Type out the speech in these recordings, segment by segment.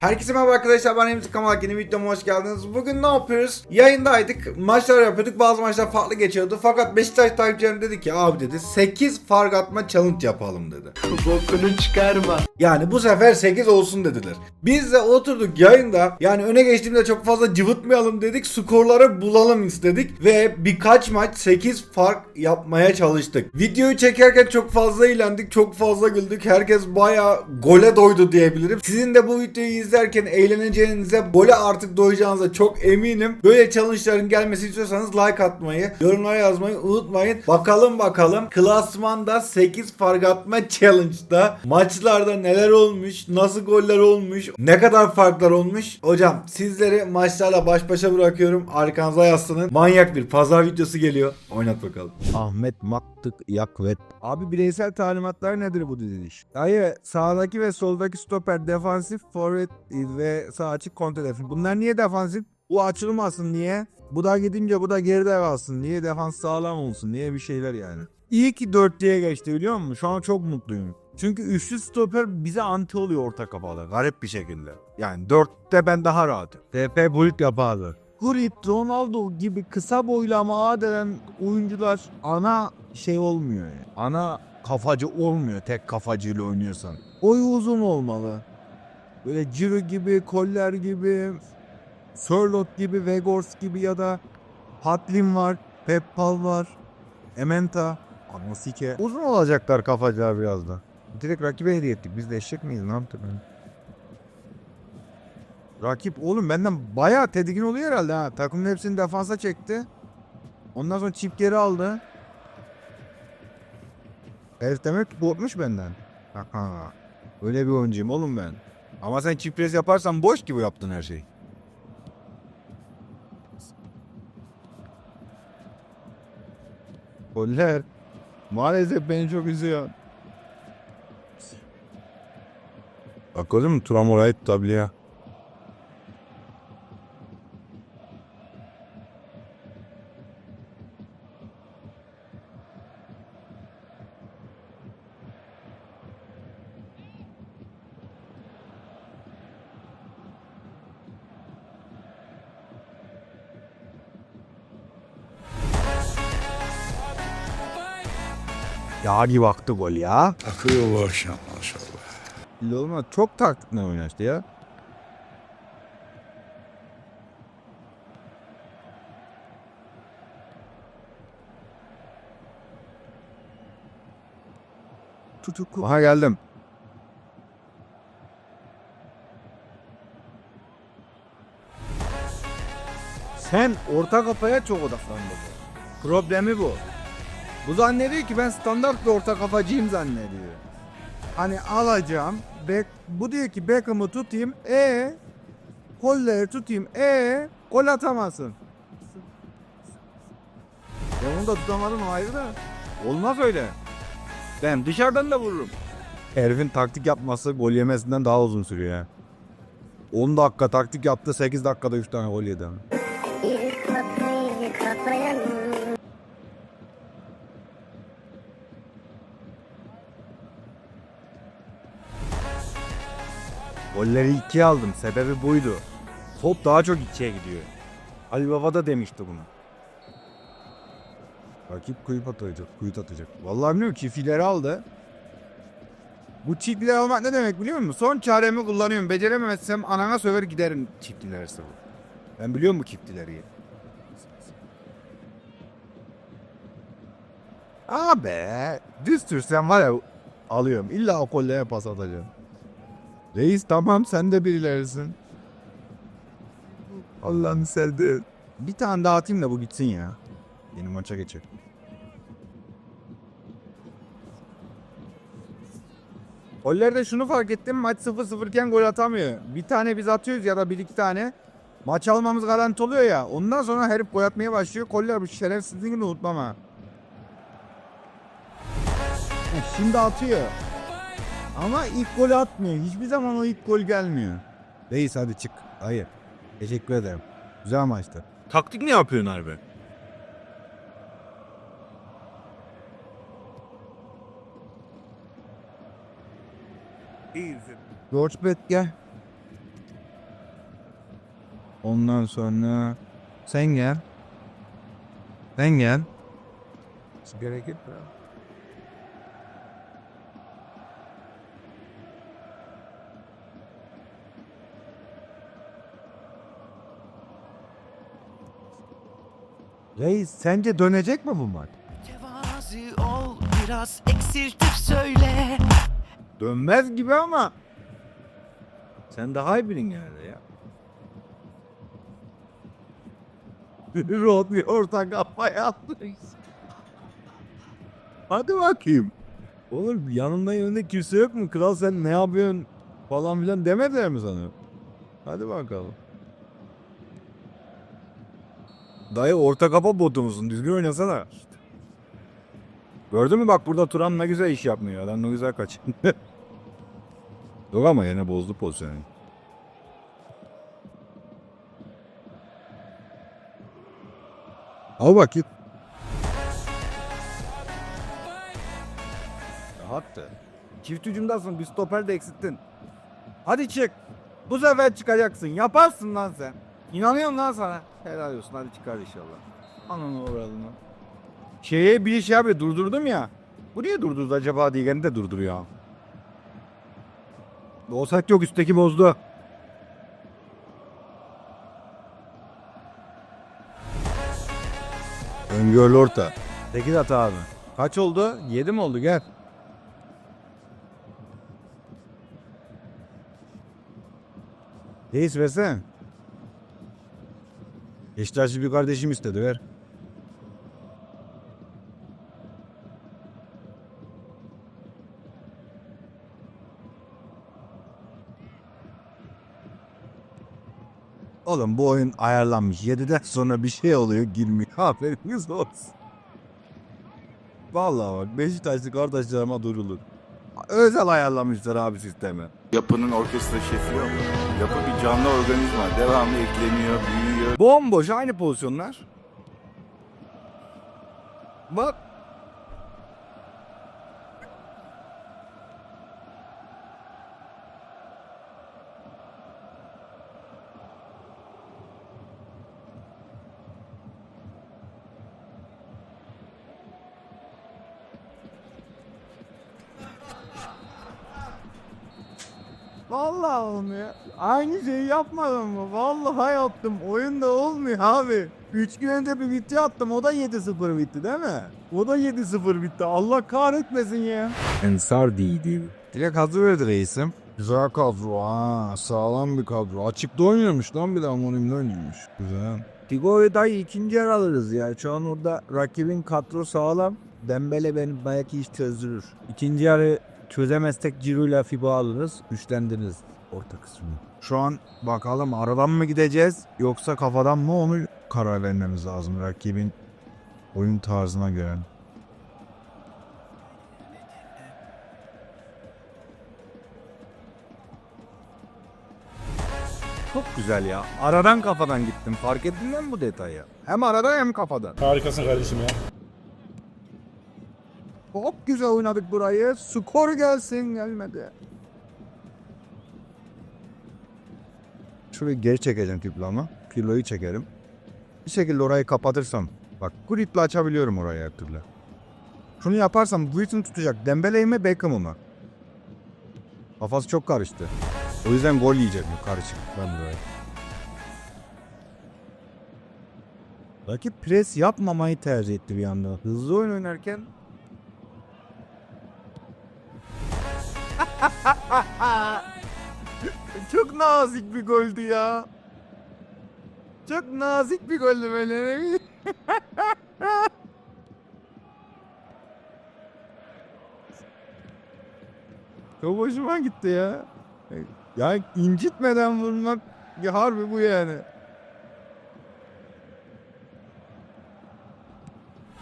Herkese merhaba arkadaşlar ben Emre Kamal yeni videoma hoş geldiniz. Bugün ne yapıyoruz? Yayındaydık, maçlar yapıyorduk. Bazı maçlar farklı geçiyordu. Fakat Beşiktaş takipçilerim dedi ki abi dedi 8 fark atma challenge yapalım dedi. Bokunu çıkarma. Yani bu sefer 8 olsun dediler. Biz de oturduk yayında yani öne geçtiğimde çok fazla cıvıtmayalım dedik. Skorları bulalım istedik ve birkaç maç 8 fark yapmaya çalıştık. Videoyu çekerken çok fazla eğlendik, çok fazla güldük. Herkes baya gole doydu diyebilirim. Sizin de bu videoyu izlerken eğleneceğinize, gole artık doyacağınıza çok eminim. Böyle challenge'ların gelmesi istiyorsanız like atmayı, yorumlara yazmayı unutmayın. Bakalım bakalım klasmanda 8 fark atma challenge'da maçlarda neler olmuş, nasıl goller olmuş, ne kadar farklar olmuş. Hocam sizleri maçlarla baş başa bırakıyorum. Arkanıza yaslanın. Manyak bir pazar videosu geliyor. Oynat bakalım. Ahmet Maktık Yakvet. Abi bireysel talimatlar nedir bu diziliş? Dayı sağdaki ve soldaki stoper defansif, forvet ve sağ açık kontra defans. Bunlar niye defansif? Bu açılmasın niye? Bu da gidince bu da geride kalsın. Niye defans sağlam olsun? Niye bir şeyler yani? İyi ki 4 diye geçti biliyor musun? Şu an çok mutluyum. Çünkü üçlü stoper bize anti oluyor orta kafada. Garip bir şekilde. Yani 4'te ben daha rahatım. TP Bulut yapardı. Gullit, Ronaldo gibi kısa boylu ama ağ denen oyuncular ana şey olmuyor yani. Ana kafacı olmuyor tek kafacıyla oynuyorsan. Boyu uzun olmalı. Böyle Ciro gibi, Koller gibi, Sörlot gibi, Vegors gibi ya da Hatlin var, Peppal var, Ementa, Anosike. Uzun olacaklar kafacılar biraz da. Direkt rakibe hediye ettik. Biz de eşek miyiz? Ne yaptık? Rakip oğlum benden bayağı tedirgin oluyor herhalde ha. Takımın hepsini defansa çekti. Ondan sonra çift geri aldı. Herif demek korkmuş benden. Aha. Öyle bir oyuncuyum oğlum ben. Ama sen çift pres yaparsan boş gibi yaptın her şeyi. Goller. Maalesef beni çok üzüyor. Bak oğlum Turam orayı tutabiliyor. Ya gibi baktı gol ya. Akıyor bu akşam maşallah. Loma çok taktikle oynaştı ya. Tutuk. Aha geldim. Sen orta kafaya çok odaklandın. Problemi bu. Bu zannediyor ki ben standart bir orta kafacıyım zannediyor. Hani alacağım. Bek, bu diyor ki Beckham'ı tutayım. E kolları tutayım. E gol atamazsın. Ya onu da tutamadın o ayrı da. Olmaz öyle. Ben dışarıdan da vururum. Herifin taktik yapması gol yemesinden daha uzun sürüyor ya. 10 dakika taktik yaptı 8 dakikada 3 tane gol yedi. Golleri ikiye aldım. Sebebi buydu. Top daha çok ikiye gidiyor. Ali Baba da demişti bunu. Rakip kuyup atacak, kuyut atacak. Vallahi bilmiyorum çiftleri aldı. Bu çiftliler almak ne demek biliyor musun? Son çaremi kullanıyorum. Beceremezsem anana söver giderim çiftlilerse bu. Ben biliyorum bu çiftlileri. Abi düz türsen var ya alıyorum. İlla o kolleye pas atacağım. Reis tamam sen de birilerisin. Allah'ını sevdi. Bir tane daha atayım da bu gitsin ya. Yeni maça geçer. Gollerde şunu fark ettim. Maç 0-0 iken gol atamıyor. Bir tane biz atıyoruz ya da bir iki tane. Maç almamız garanti oluyor ya. Ondan sonra herif gol atmaya başlıyor. Goller bu şerefsizliğini unutmam ha. Şimdi atıyor. Ama ilk gol atmıyor. Hiçbir zaman o ilk gol gelmiyor. Reis hadi çık. Hayır. Teşekkür ederim. Güzel maçtı. Taktik ne yapıyorsun harbi? George Bet gel. Ondan sonra sen gel. Sen gel. Sigara git. Reis sence dönecek mi bu maç? Tevazi ol biraz eksiltip söyle Dönmez gibi ama. Sen daha iyi bilin yani ya. Rod bir orta kafaya atmış. Hadi bakayım. Oğlum yanında yanında kimse yok mu? Kral sen ne yapıyorsun falan filan demediler mi sana? Hadi bakalım. Dayı orta kafa botu musun? Düzgün oynasana. Gördün mü bak burada Turan ne güzel iş yapmıyor. Adam ne güzel kaçındı. Yok ama yine bozdu pozisyonu. Al bakayım. Rahattı. Çift hücumdasın bir stoper de eksilttin. Hadi çık. Bu sefer çıkacaksın. Yaparsın lan sen. İnanıyorum lan sana. Helal olsun hadi çıkar inşallah. Ananı uğradığını. Şeye bir şey abi durdurdum ya. Bu niye durdurdu acaba diye de durduruyor. Offside yok üstteki bozdu. Öngörülü orta. 8 at abi. Kaç oldu? 7 mi oldu? Gel. Reis versene. Beşiktaşlı bir kardeşim istedi ver. Oğlum bu oyun ayarlanmış. 7'den sonra bir şey oluyor girmiyor. Haberiniz olsun. Vallahi bak Beşiktaşlı kardeşlerime durulur. Özel ayarlamışlar abi sistemi. Yapının orkestra şefi yok. Yapı bir canlı organizma. Devamlı ekleniyor, büyüyor. Bomboş aynı pozisyonlar. Bak. Vallahi olmuyor. Aynı şeyi yapmadım mı? Vallahi yaptım. Oyunda olmuyor abi. 3 gün önce bir bitti attım. O da 7-0 bitti değil mi? O da 7-0 bitti. Allah kahretmesin ya. Ensar değildi. Direkt hazır verdi reisim. Güzel kadro ha. Sağlam bir kadro. Açıkta oynuyormuş lan bir de Amonim'de oynuyormuş. Güzel. Figo'yu dayı ikinci yer alırız ya. Şu an orada rakibin kadro sağlam. Dembele benim belki iş çözdürür. İkinci yarı çözemezsek Ciro'yla Fibo alırız. Güçlendiririz orta kısmını. Şu an bakalım aradan mı gideceğiz yoksa kafadan mı onu karar vermemiz lazım rakibin oyun tarzına göre. Çok güzel ya. Aradan kafadan gittim. Fark ettin mi bu detayı? Hem aradan hem kafadan. Harikasın kardeşim ya. Çok güzel oynadık burayı. Skor gelsin gelmedi. Şurayı geri çekeceğim tiplama. Pirlo'yu çekerim. Bir şekilde orayı kapatırsam. Bak griple açabiliyorum orayı her türlü. Şunu yaparsam bu için tutacak. Dembele'yi mi Beckham'ı mı? Kafası çok karıştı. O yüzden gol yiyecek mi? Karışık. Ben buraya. Rakip pres yapmamayı tercih etti bir anda. Hızlı oyun oynarken Çok nazik bir goldü ya. Çok nazik bir goldü böyle. Çok hoşuma gitti ya. Ya incitmeden vurmak ya harbi bu yani.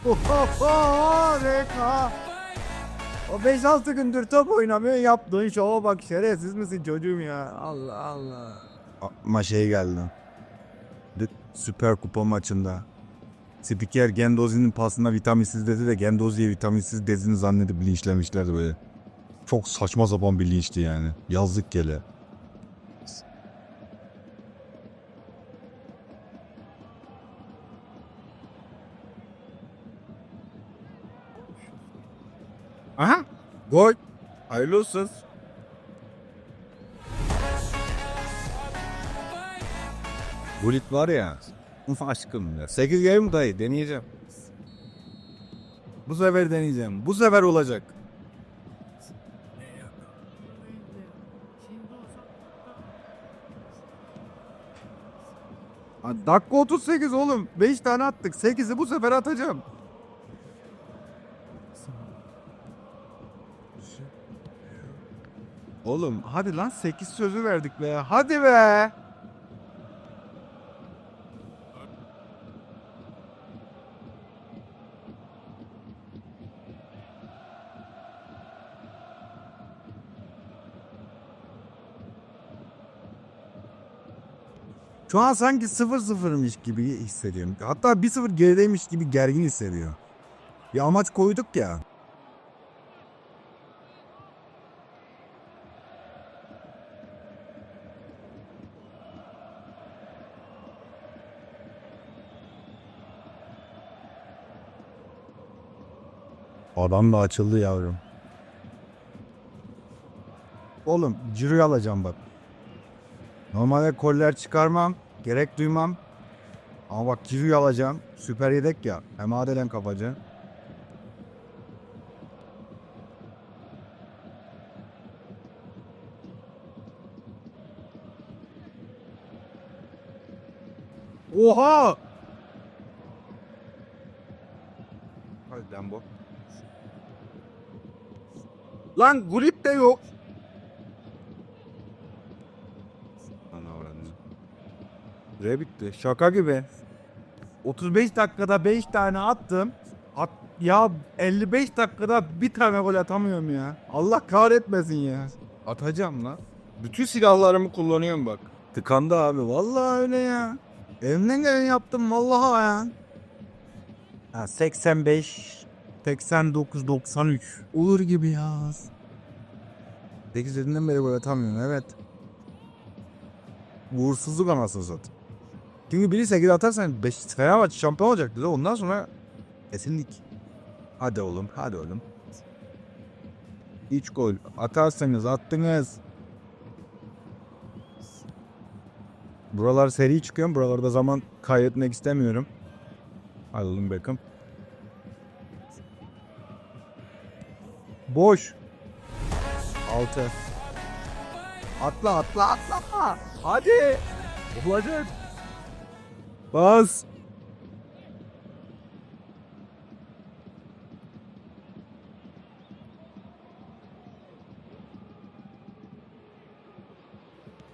Harika. O 5-6 gündür top oynamıyor yaptığın şova bak şerefsiz misin çocuğum ya. Allah Allah. Ama şey geldi. The Süper Kupa maçında. Spiker Gendozi'nin pasına vitaminsiz dedi de Gendozi'ye vitaminsiz dediğini zannedip linçlemişlerdi böyle. Çok saçma sapan bir linçti yani. Yazlık gele. Gol. Hayırlı olsun. Bulit var ya. Aşkım ya. 8 game dayı deneyeceğim. Bu sefer deneyeceğim. Bu sefer olacak. Dakika 38 oğlum. 5 tane attık. 8'i bu sefer atacağım. Oğlum hadi lan 8 sözü verdik be. Hadi be. Şu an sanki 0-0'mış gibi hissediyorum. Hatta 1-0 gerideymiş gibi gergin hissediyor. Bir amaç koyduk ya. Adam da açıldı yavrum. Oğlum Ciro'yu alacağım bak. Normalde koller çıkarmam. Gerek duymam. Ama bak Ciro'yu alacağım. Süper yedek ya. Hem adelen kapacı. Oha! Hadi Dembo. Lan grip de yok. Re bitti. Şaka gibi. 35 dakikada 5 tane attım. At, ya 55 dakikada bir tane gol atamıyorum ya. Allah kahretmesin ya. Atacağım lan. Bütün silahlarımı kullanıyorum bak. Tıkandı abi. Vallahi öyle ya. Elimden geleni yaptım vallahi ya. Ha, 85 89 93 olur gibi ya. 8 dediğinden beri gol atamıyorum evet. Uğursuzluk anasını satayım. Çünkü biri 8 atarsan 5 Fenerbahçe şampiyon olacak dedi. Ondan sonra kesinlik. Hadi oğlum, hadi oğlum. 3 gol atarsanız attınız. Buralar seri çıkıyor. Buralarda zaman kaybetmek istemiyorum. Oğlum Beckham. Boş. 6. Atla atla atla. Hadi. Olacak. Bas.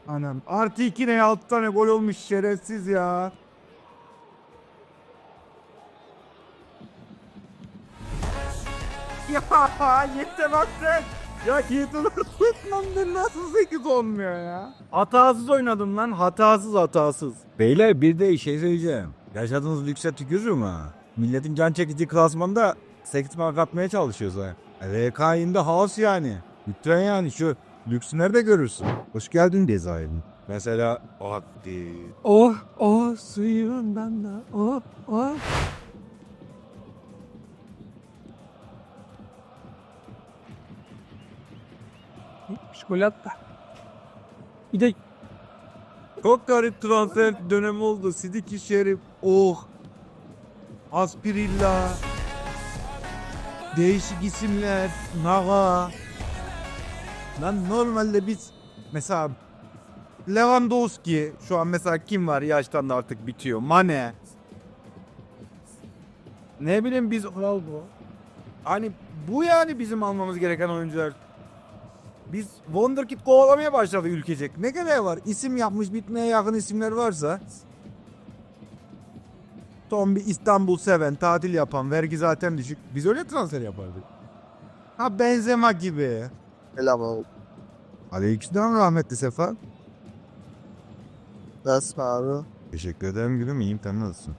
Anam artı iki ne altı tane gol olmuş şerefsiz ya. Ya yeter artık. Ya lan ben nasıl 8 olmuyor ya. Hatasız oynadım lan hatasız hatasız. Beyler bir de şey söyleyeceğim. Yaşadığınız lükse tükürürüm ha. Milletin can çekici klasmanda 8 mark atmaya çalışıyoruz ha. RK'inde house yani. Lütfen yani şu lüksü nerede görürsün? Hoş geldin Dezair'in. Mesela hadi. Oh oh suyundan da oh oh. Çikolata. Bir de Çok garip transfer dönemi oldu. Sidiki Şerif. Oh. Aspirilla. Değişik isimler. Naga. Lan normalde biz mesela Lewandowski şu an mesela kim var yaştan da artık bitiyor. Mane. Ne bileyim biz Ronaldo. Hani bu yani bizim almamız gereken oyuncular. Biz Wonderkid kovalamaya başladı ülkecek. Ne gereği var? İsim yapmış bitmeye yakın isimler varsa Son bir İstanbul seven, tatil yapan, vergi zaten düşük. Biz öyle transfer yapardık. Ha Benzema gibi. Selam. Aleykümselam rahmetli Sefa. Nasılsın abi? Teşekkür ederim gülüm iyiyim sen nasılsın?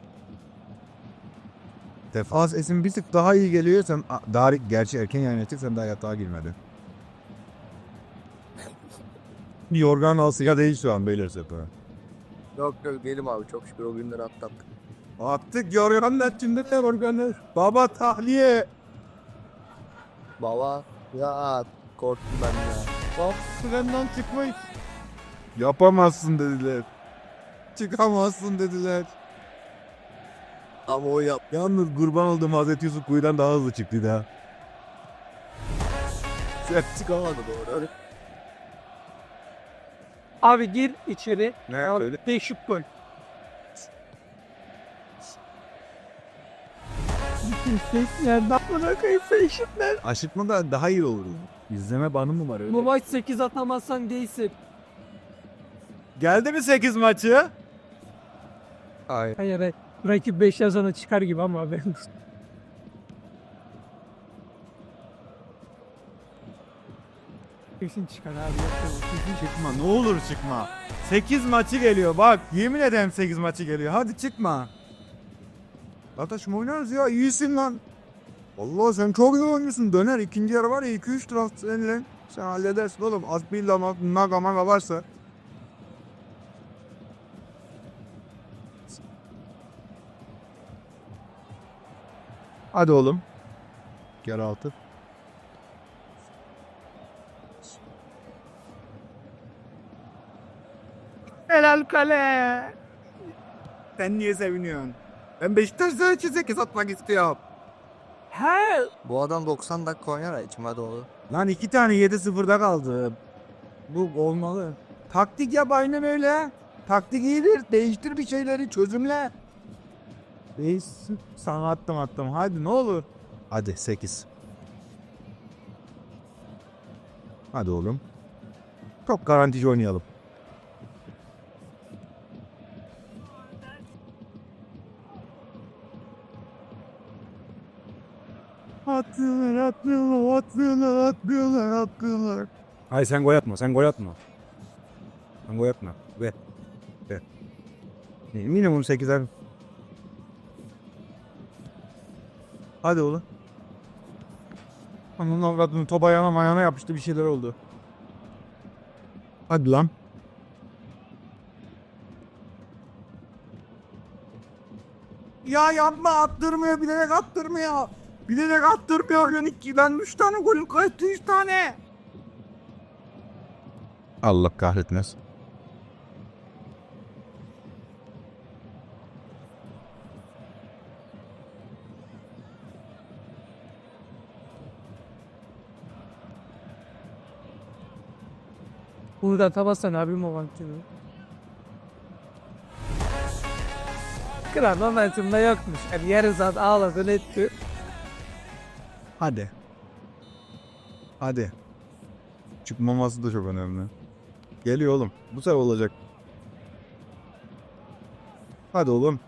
Defans esin bir tık daha iyi geliyor sen a- daha gerçi erken yayın sen daha yatağa girmedi. Bir yorgan alsın ya değil şu an beyler Sefa. Yok yok değilim abi çok şükür o günleri atlattık. Attık yorganlar içinde de yorganlar. Baba tahliye. Baba ya korktum ben ya. Bak frenden çıkmayız. Yapamazsın dediler. Çıkamazsın dediler. Ama o yap. Yalnız kurban olduğum Hazreti Yusuf kuyudan daha hızlı çıktı daha. Sen çıkamadın. Doğru. Abi gir içeri. Ne Al, öyle? Değişik gol. Ses yerden bırakayım eşitler. Aşırtma da daha iyi olur. İzleme banı mı var öyle? Bu maç 8 atamazsan değilsin. Geldi mi 8 maçı? Ay. Hayır hayır. Rakip 5 yazana çıkar gibi ama haberin Kesin çıkar abi. Kesin Çıkma ne olur çıkma. 8 maçı geliyor bak yemin ederim 8 maçı geliyor hadi çıkma. Kardeşim oynarız ya iyisin lan. Allah sen çok iyi oynuyorsun döner ikinci yarı var ya 2-3 taraf seninle. Sen halledersin oğlum lama naga maga varsa. Hadi oğlum. Gel altı. Helal kale. Sen niye seviniyorsun? Ben Beşiktaş'ta çizek atmak istiyorum. He. Bu adam 90 dakika oynar ya içime doğdu. Lan iki tane 7-0'da kaldı. Bu olmalı. Taktik yap aynen öyle. Taktik iyidir. Değiştir bir şeyleri çözümle. Değişsin. Sana attım attım. Hadi ne olur. Hadi 8. Hadi oğlum. Çok garantici oynayalım. Atıyorlar, atıyorlar, atıyorlar, atıyorlar, atıyorlar. Hayır sen gol atma, sen gol atma. Sen gol atma. Ve. Ve. Minimum 8'er. Hadi oğlum. Ananın avradının top ayağına mayana yapıştı bir şeyler oldu. Hadi lan. Ya yapma attırmıyor bilerek attırmıyor. Bilerek attırmıyor Yönik. Ben 3 tane golüm kayıttı 3 tane. Allah kahretmesin. Bunu da atamazsan abim o vakti. Kral momentumda yokmuş. Yani yarı saat ağladın etti. Hadi. Hadi. Çıkmaması da çok önemli. Geliyor oğlum. Bu sefer olacak. Hadi oğlum.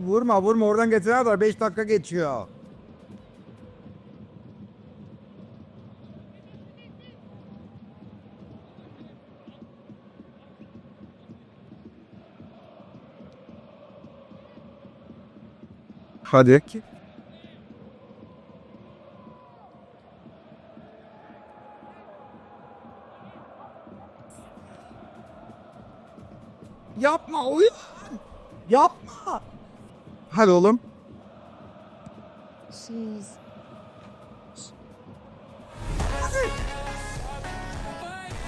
Vurma vurma oradan geçene kadar 5 dakika geçiyor. Hadi. Yapma oyun. Yapma. Hadi oğlum.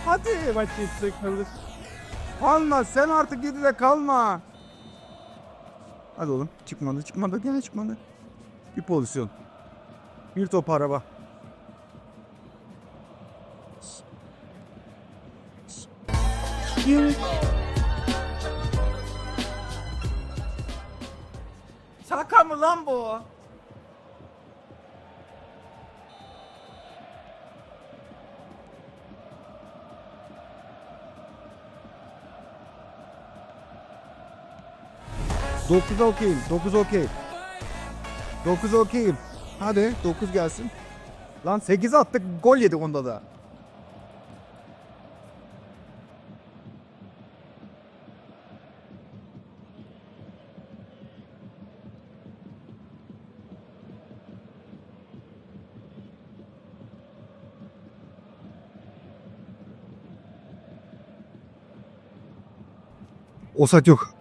Hadi. Maç yetse kalır. Kalma sen artık 7'de kalma. Hadi oğlum çıkmadı çıkmadı gene çıkmadı. Bir pozisyon. Bir top araba. Şaka lan bu? Dokuz okeyim. Dokuz okey. Dokuz okeyim. Hadi dokuz gelsin. Lan sekiz attık gol yedik onda da. Yok.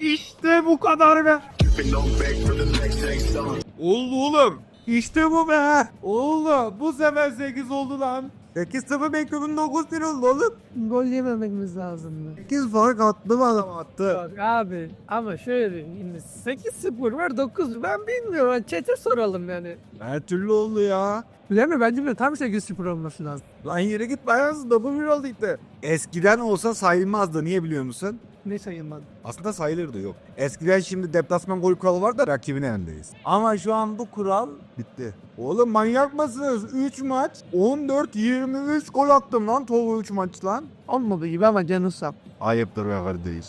İşte bu kadar be. Oldu oğlum. İşte bu be. Oldu. Bu sefer 8 oldu lan. 8-0 bekliyordun 9 1 oldu oğlum. Gol yemememiz lazımdı. 8 fark attı mı adam attı. Bak abi ama şöyle şimdi 8-0 var 9 ben bilmiyorum çete soralım yani. Her türlü oldu ya. Mi? Bence de tam 8-0 olması lazım. Lan yere git da bu bir oldu işte. Eskiden olsa sayılmazdı niye biliyor musun? Ne sayılmadı? Aslında sayılırdı yok. Eskiden şimdi deplasman gol kuralı var da rakibin elindeyiz. Ama şu an bu kural bitti. Oğlum manyak mısınız? 3 maç 14-23 gol attım lan Tolu 3 maç lan. Olmadı gibi ama canı sap. Ayıptır be kardeş.